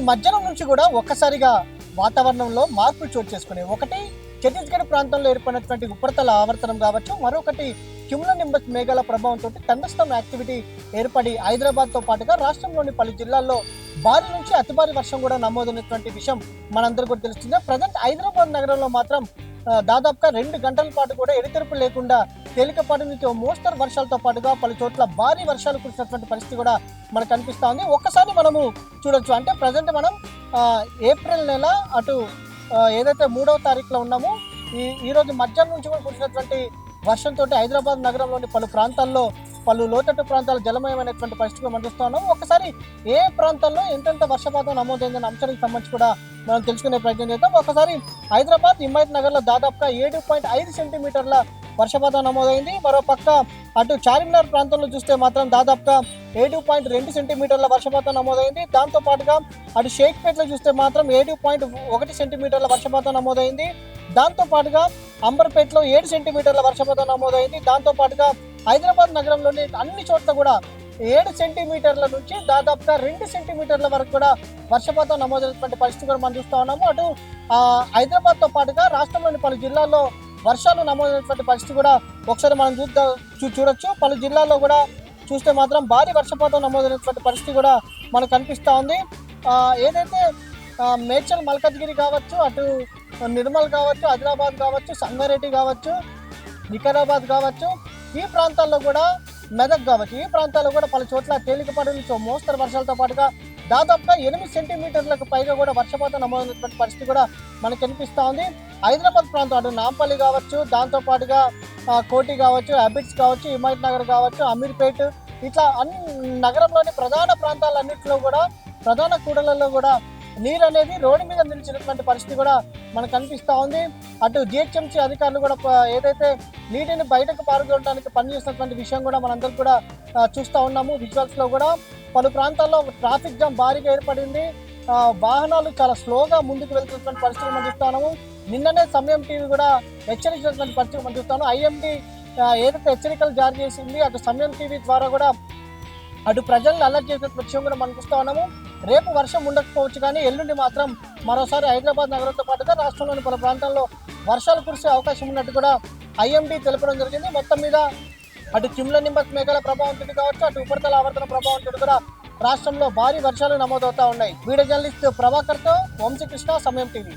ఈరోజు మధ్యాహ్నం నుంచి కూడా ఒక్కసారిగా వాతావరణంలో మార్పులు చోటు చేసుకున్నాయి. ఒకటి ఛత్తీస్గఢ్ ప్రాంతంలో ఏర్పడినటువంటి ఉపరితల ఆవర్తనం కావచ్చు మరొకటి క్యుముల నింబస్ మేఘాల ప్రభావంతో తండస్తం యాక్టివిటీ ఏర్పడి హైదరాబాద్తో పాటుగా రాష్ట్రంలోని పలు జిల్లాల్లో భారీ నుంచి అతి భారీ వర్షం కూడా నమోదైనటువంటి విషయం మనందరూ కూడా తెలుస్తుంది. ప్రజెంట్ హైదరాబాద్ నగరంలో మాత్రం దాదాపుగా రెండు గంటల పాటు కూడా ఎడతెరుపు లేకుండా తేలికపాటి నుంచి మోస్తరు వర్షాలతో పాటుగా పలు చోట్ల భారీ వర్షాలు కురిసినటువంటి పరిస్థితి కూడా మనకు కనిపిస్తూ ఉంది ఒక్కసారి మనము చూడొచ్చు. అంటే ప్రజెంట్ మనం ఏప్రిల్ నెల అటు ఏదైతే మూడవ తారీఖులో ఉన్నామో ఈ ఈరోజు మధ్యాహ్నం నుంచి కూడా కురిసినటువంటి వర్షంతో హైదరాబాద్ నగరంలోని పలు ప్రాంతాల్లో పలు లోతట్టు ప్రాంతాలు జలమయమైనటువంటి పరిస్థితిగా మనం ఒకసారి ఏ ప్రాంతాల్లో ఎంతెంత వర్షపాతం నమోదైందనే అంశానికి సంబంధించి కూడా మనం తెలుసుకునే ప్రయత్నం చేద్దాం. ఒకసారి హైదరాబాద్ హిమాయత్ నగర్లో దాదాపుగా ఏడు పాయింట్ ఐదు సెంటీమీటర్ల వర్షపాతం నమోదైంది. మరోపక్క అటు చార్మినార్ ప్రాంతంలో చూస్తే మాత్రం దాదాపుగా ఏడు పాయింట్ రెండు సెంటీమీటర్ల వర్షపాతం నమోదైంది. దాంతో పాటుగా అటు షేక్పేటలో చూస్తే మాత్రం ఏడు పాయింట్ ఒకటి సెంటీమీటర్ల వర్షపాతం నమోదైంది. దాంతో పాటుగా అంబర్పేటలో ఏడు సెంటీమీటర్ల వర్షపాతం నమోదైంది. దాంతో పాటుగా హైదరాబాద్ నగరంలోని అన్ని చోట్ల కూడా ఏడు సెంటీమీటర్ల నుంచి దాదాపుగా రెండు సెంటీమీటర్ల వరకు కూడా వర్షపాతం నమోదైనటువంటి పరిస్థితి కూడా మనం చూస్తూ ఉన్నాము. అటు హైదరాబాద్తో పాటుగా రాష్ట్రంలోని పలు జిల్లాల్లో వర్షాలు నమోదైనటువంటి పరిస్థితి కూడా ఒకసారి మనం చూద్దాం చూ- చూడొచ్చు. పలు జిల్లాల్లో కూడా చూస్తే మాత్రం భారీ వర్షపాతం నమోదైనటువంటి పరిస్థితి కూడా మనకు కనిపిస్తూ ఉంది. ఏదైతే మేడ్చల్ మల్కజ్గిరి కావచ్చు అటు నిర్మల్ కావచ్చు ఆదిలాబాద్ కావచ్చు సంగారెడ్డి కావచ్చు వికారాబాద్ కావచ్చు ఈ ప్రాంతాల్లో కూడా మెదక్ కావచ్చు. ఈ ప్రాంతాల్లో కూడా పలు చోట్ల తేలికపాటి నుంచి మోస్తరు వర్షాలతో పాటుగా దాదాపుగా ఎనిమిది సెంటీమీటర్లకు పైగా కూడా వర్షపాతం నమోదైనటువంటి పరిస్థితి కూడా మనకు కనిపిస్తూ ఉంది. హైదరాబాద్ ప్రాంతం అటు నాంపల్లి కావచ్చు దాంతో పాటుగా కోటి కావచ్చు అబిట్స్ కావచ్చు హిమాయత్ నగర్ కావచ్చు అమీర్పేట్ ఇట్లా అన్ని నగరంలోని ప్రధాన ప్రాంతాలన్నింటిలో కూడా ప్రధాన కూడలలో కూడా నీరు అనేది రోడ్డు మీద నిలిచినటువంటి పరిస్థితి కూడా మనకు కనిపిస్తూ ఉంది. అటు జిహెచ్ఎంసీ అధికారులు కూడా ఏదైతే నీటిని బయటకు పారుదోడటానికి పనిచేస్తున్నటువంటి విషయం కూడా మనందరం కూడా చూస్తూ ఉన్నాము. విజువల్స్లో కూడా పలు ప్రాంతాల్లో ట్రాఫిక్ జామ్ భారీగా ఏర్పడింది. వాహనాలు చాలా స్లోగా ముందుకు వెళ్తున్నటువంటి పరిస్థితి మనం చూస్తాము నిన్ననే సమయం టీవీ కూడా హెచ్చరించినటువంటి పరిస్థితి మనం చూస్తాను ఐఎండి ఏదైతే హెచ్చరికలు జారీ చేసింది అటు సమయం టీవీ ద్వారా కూడా అటు ప్రజలను అలర్ట్ చేసిన విషయం కూడా మనం చూస్తా ఉన్నాము. రేపు వర్షం ఉండకపోవచ్చు కానీ ఎల్లుండి మాత్రం మరోసారి హైదరాబాద్ నగరంతో పాటుగా రాష్ట్రంలోని పలు ప్రాంతాల్లో వర్షాలు కురిసే అవకాశం ఉన్నట్టు కూడా ఐఎండీ తెలపడం జరిగింది. మొత్తం మీద అటు చిమ్ల నింబస్ మేఘాల ప్రభావంతో కావచ్చు అటు ఉపరితల ఆవర్తన ప్రభావంతో కూడా రాష్ట్రంలో భారీ వర్షాలు నమోదవుతా ఉన్నాయి. వీడియో జర్నలిస్ట్ ప్రభాకర్తో వంశీకృష్ణ సమయం టీవీ.